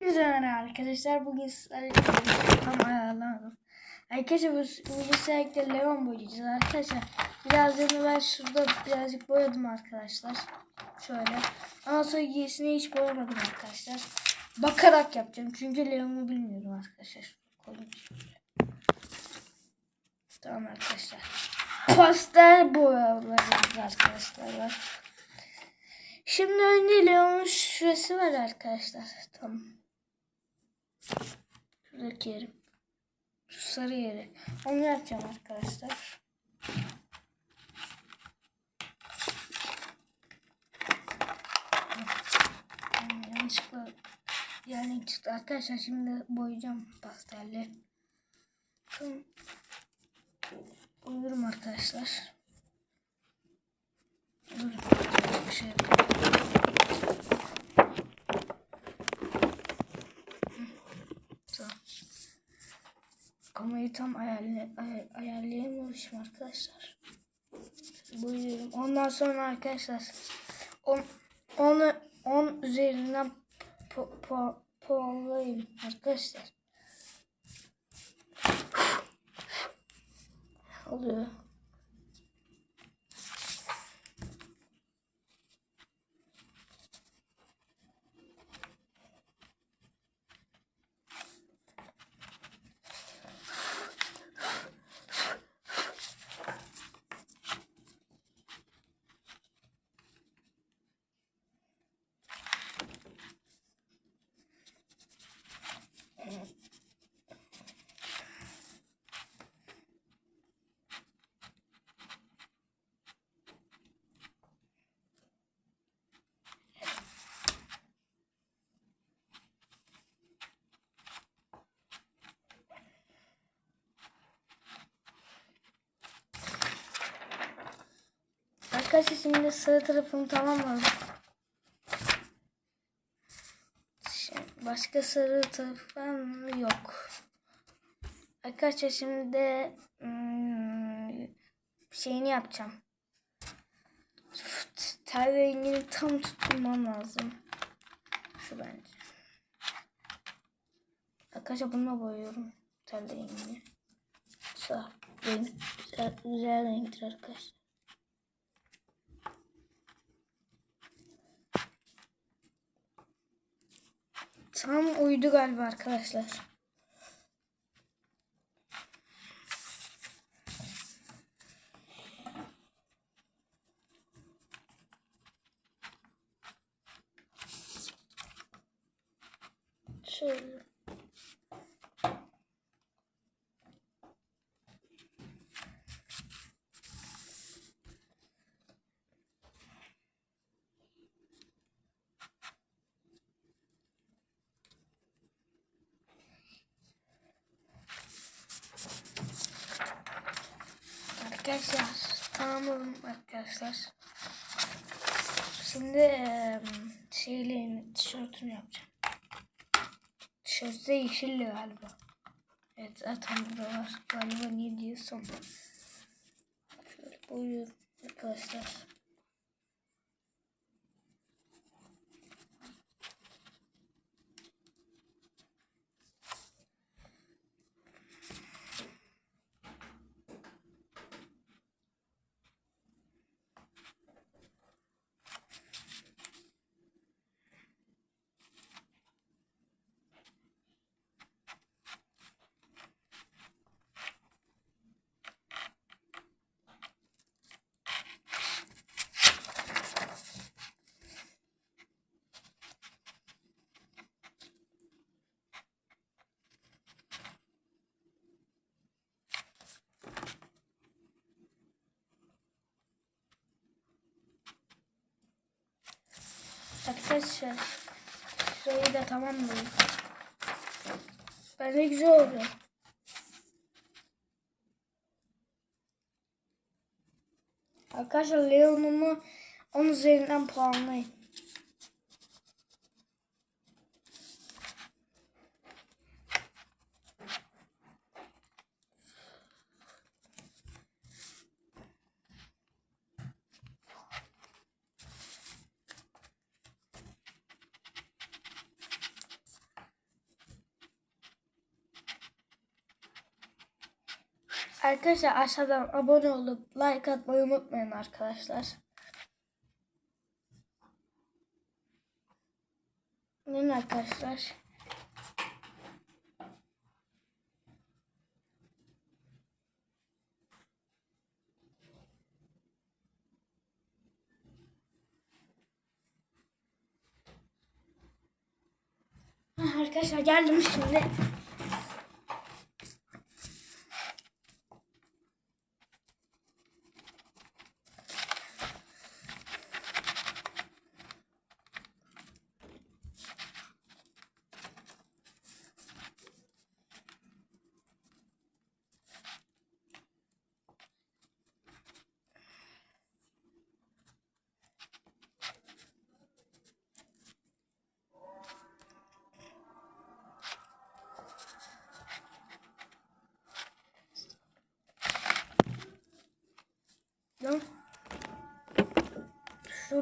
Güzel arkadaşlar bugün sizlerle tam ayarlamadım. Arkadaşlar bu, bu bilgisayarda Leon boyayacağız arkadaşlar. Birazdan ben şurada birazcık boyadım arkadaşlar. Şöyle. Ama sonra giysini hiç boyamadım arkadaşlar. Bakarak yapacağım çünkü Leon'u bilmiyorum arkadaşlar. Tamam arkadaşlar. Pastel boyalarımız arkadaşlar. Şimdi önce Leon'un şurası var arkadaşlar. Tamam. Şuradaki yerim. Şu sarı yeri. Onu yapacağım arkadaşlar. Yanlışlıkla yani çıktı. Arkadaşlar şimdi boyayacağım pastelle. Boyuyorum arkadaşlar. Dur. Bir şey yapayım. Tamam. Kamerayı tam ayarlay ay ayarlayamamışım arkadaşlar. Buyurun. Ondan sonra arkadaşlar on, onu 10 üzerinden po, po, puanlayayım arkadaşlar. Oluyor. Arkadaşlar şimdi sıra tarafını tamamladım. Şimdi başka sarı tarafı var mı? Yok. Arkadaşlar şimdi de hmm, şeyini yapacağım. Tel rengini tam tutturmam lazım. Şu bence. Arkadaşlar bununla boyuyorum tel rengini. Sağ renk. Güzel, güzel renktir arkadaşlar. Tam uydu galiba arkadaşlar. Şöyle. Arkadaşlar tamam arkadaşlar. Şimdi eee şeyle tişörtünü yapacağım. Tişörtte yeşilli galiba. Evet zaten burada var. Galiba niye diyorsam. Şöyle boyuyorum arkadaşlar. Arkadaşlar şurayı da tamamlayayım. Bence güzel oldu. Arkadaşlar Leon'umu 10 üzerinden puanlayın. Arkadaşlar aşağıdan abone olup like atmayı unutmayın arkadaşlar. Ne arkadaşlar? Arkadaşlar geldim şimdi.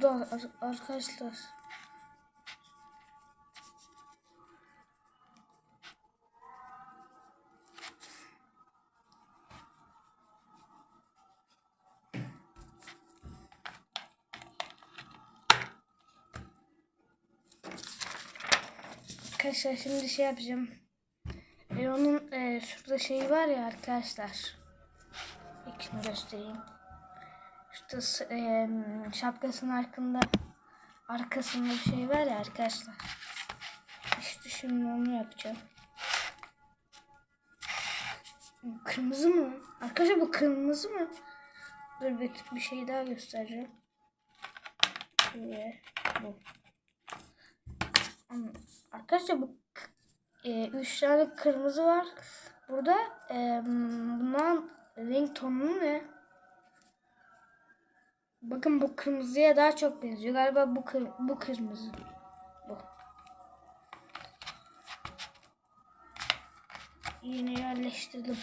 Şurada ar- arkadaşlar. Arkadaşlar şimdi şey yapacağım. E, onun e, şurada şeyi var ya arkadaşlar. İlkini göstereyim. S- eee, şapkasının arkasında arkasında bir şey var ya arkadaşlar. İşte şimdi onu yapacağım. Kırmızı mı? Arkadaşlar bu kırmızı mı? Dur bir, bir şey daha göstereceğim. Şöyle bu. Ama Arkadaşlar bu eee, üç tane kırmızı var. Burada eee bunların renk tonu ne? Bakın bu kırmızıya daha çok benziyor. Galiba bu kır, bu kırmızı. Bu. Yine yerleştirdim.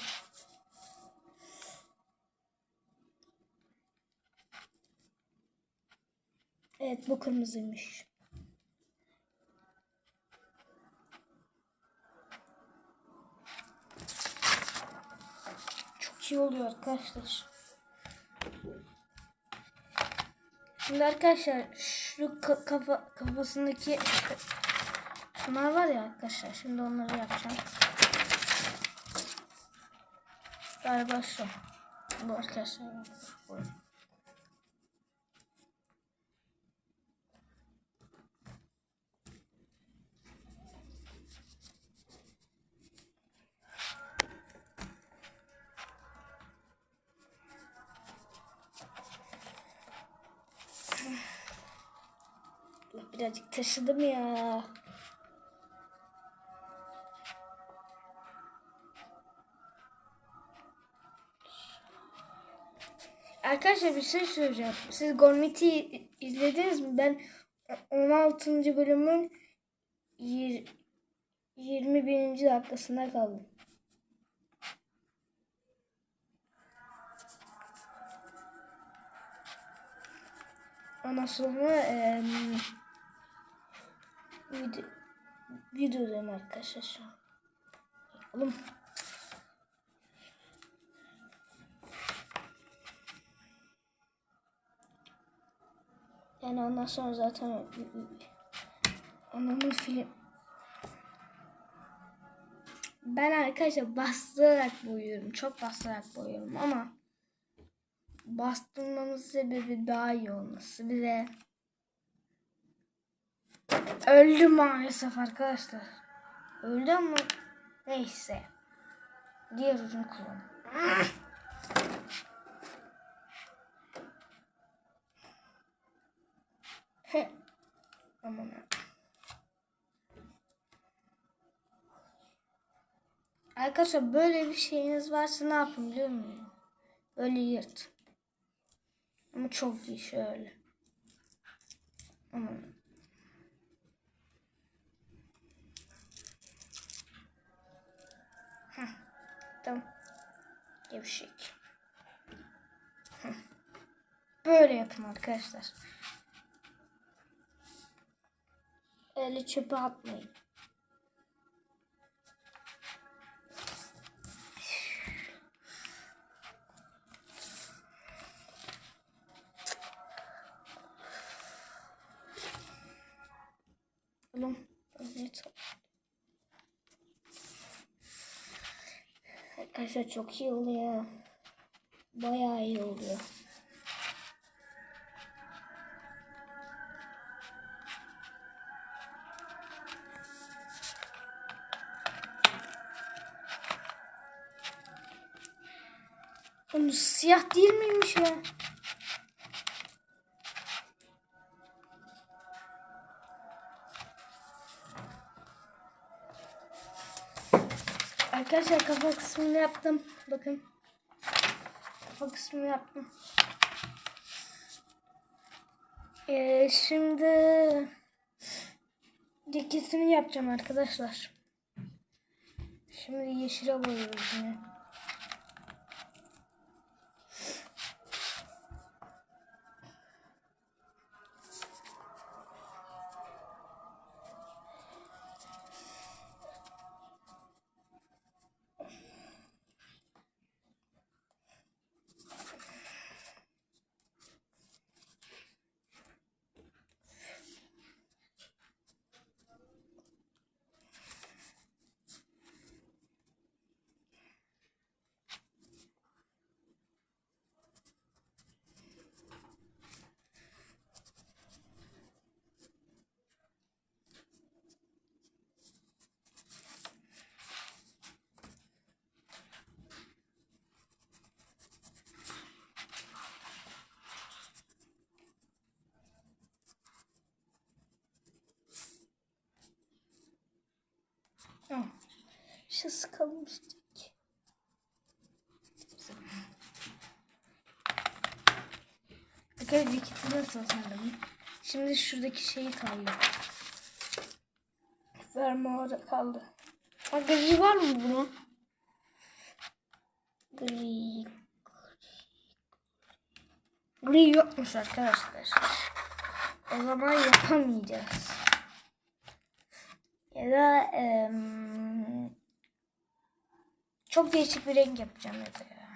Evet bu kırmızıymış. Çok iyi oluyor arkadaşlar. Şimdi arkadaşlar şu ka- kafa kafasındaki şunlar var ya arkadaşlar. Şimdi onları yapacağım. Galiba şu. Bu arkadaşlar. Bu. Birazcık taşıdım ya. Arkadaşlar bir şey söyleyeceğim. Siz Gormit'i izlediniz mi? Ben 16. bölümün yir- 21. dakikasında kaldım. Ondan sonra eee video, videodayım arkadaşlar şu. Oğlum. Yani ondan sonra zaten onun film ben arkadaşlar bastırarak boyuyorum. Çok bastırarak boyuyorum ama bastırmamın sebebi daha iyi olması. Bir de öldü maalesef arkadaşlar. Öldü ama neyse. Diğer ucunu kullan. Aman. Arkadaşlar böyle bir şeyiniz varsa ne yapın biliyor musun? Böyle yırt. Ama çok iyi şöyle. Aman. Tamam. Gevşek. Böyle yapın arkadaşlar. Öyle çöpe atmayın. Arkadaşlar çok iyi oluyor. Bayağı iyi oluyor. Oğlum siyah değil miymiş ya? Arkadaşlar kafa kısmını yaptım. Bakın. Kafa kısmını yaptım. Ee, şimdi dikisini yapacağım arkadaşlar. Şimdi yeşile boyuyoruz yine. Şu sıkılmıştık. Arkadaşlar dikiti nasıl sanırım? Şimdi şuradaki şeyi kaldı. Fermuarı kaldı. Ha, gri var mı bunun? Gri. Gri yokmuş arkadaşlar. O zaman yapamayacağız. Ya da em, çok değişik bir renk yapacağım ya da ya.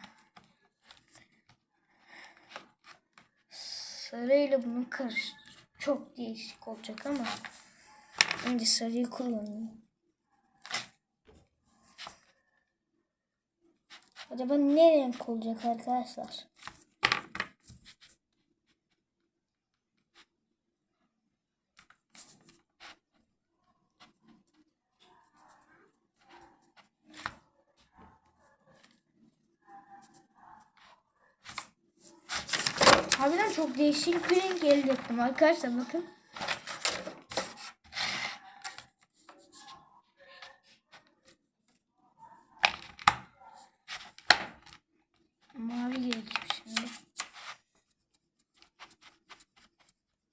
Sarıyla bunu karış. Çok değişik olacak ama önce sarıyı kullanayım. Acaba ne renk olacak arkadaşlar? Harbiden çok değişik bir renk elde ettim arkadaşlar bakın. Mavi gerekiyor şimdi.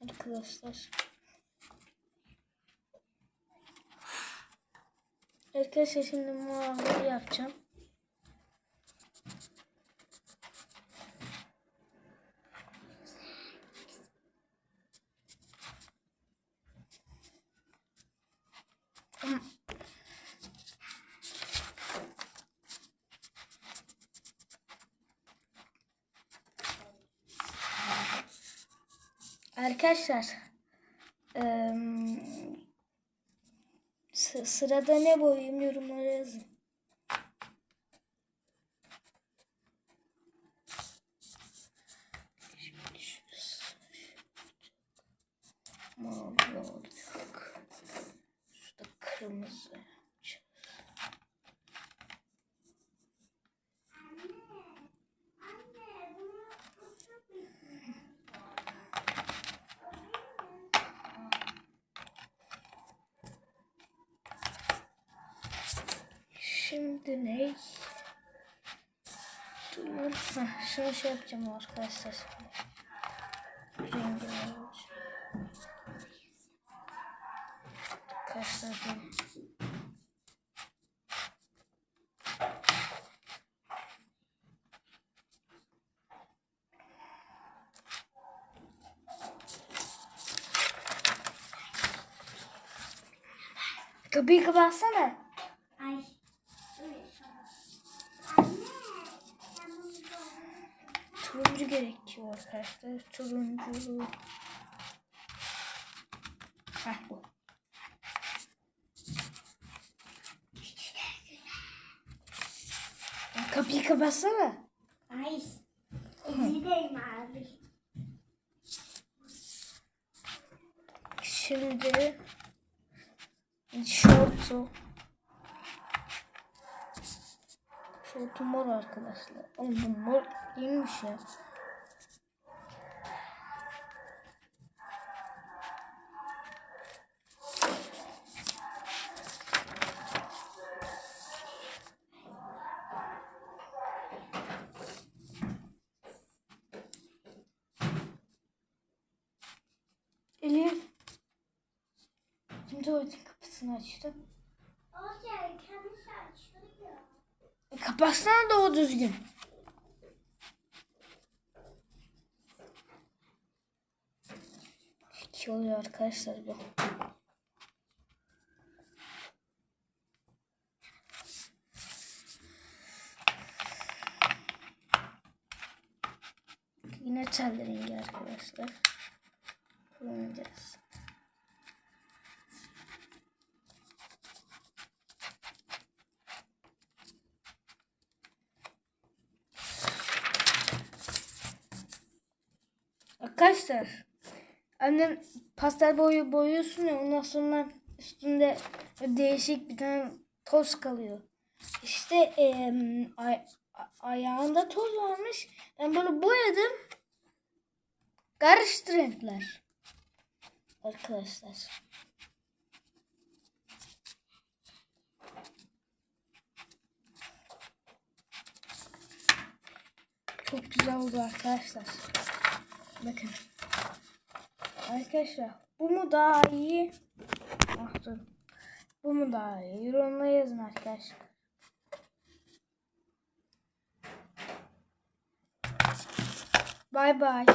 Arkadaşlar. Arkadaşlar şimdi mavi yapacağım. Arkadaşlar sı- sırada ne boyayayım yorumlara yazın. Mavi olacak. Şurada kırmızı. yapacağız. Şimdi ne? Dur. Heh, şunu şey yapacağım arkadaşlar. Rengi var. Arkadaşlar dur. Kapıyı kapatsana. İşte turuncu. Heh bu. Kapıyı kapatsana. Ay. Abi. Şimdi şortu. Şortu mor arkadaşlar. Oğlum mor değilmiş ya. Tuvaletin kapısını açtı? Olacak kendisi açılıyor. E, kapatsana o düzgün. İki oluyor arkadaşlar bu. Yine tel rengi arkadaşlar. Kullanacağız. Arkadaşlar annem pastel boyu boyuyorsun ya ondan sonra üstünde değişik bir tane toz kalıyor. İşte em, ay- ayağında toz varmış. Ben böyle boyadım. Karıştı renkler. Arkadaşlar. Çok güzel oldu arkadaşlar. Bakın. Arkadaşlar bu mu daha iyi? Ah dur. Bu mu daha iyi? Yorumlara yazın arkadaşlar. Bay bay.